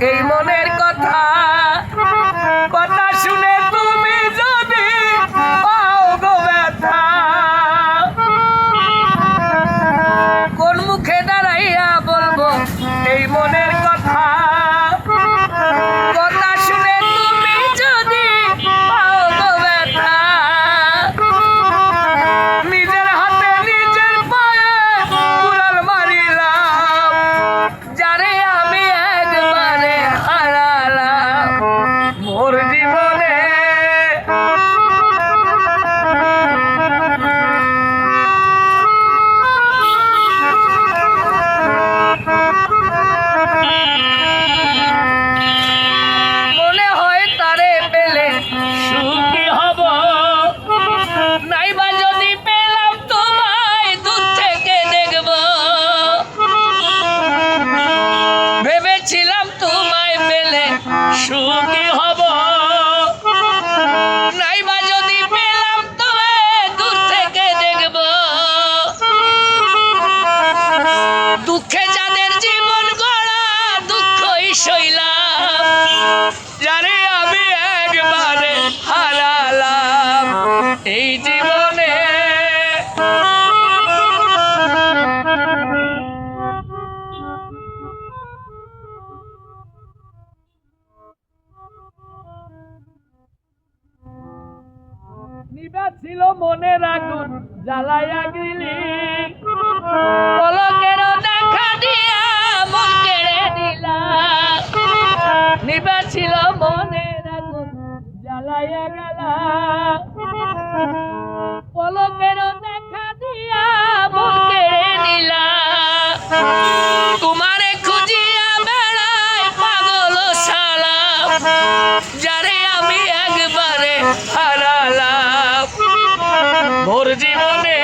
এই মনের সইলাম যারে আমি একবারে হারালাম। এই জীবনে ছিল মনে রাখুন জ্বালাইয়া গিলি নিবাছিল মনের আগুন, জ্বালাইয়া গেলা। পলকেরও দেখা দিয়া বুকে তোমারে খুঁজিয়া বেড়ায় পাগল সালা যারে আমি একবারে হারালাম। ভোর জীবনে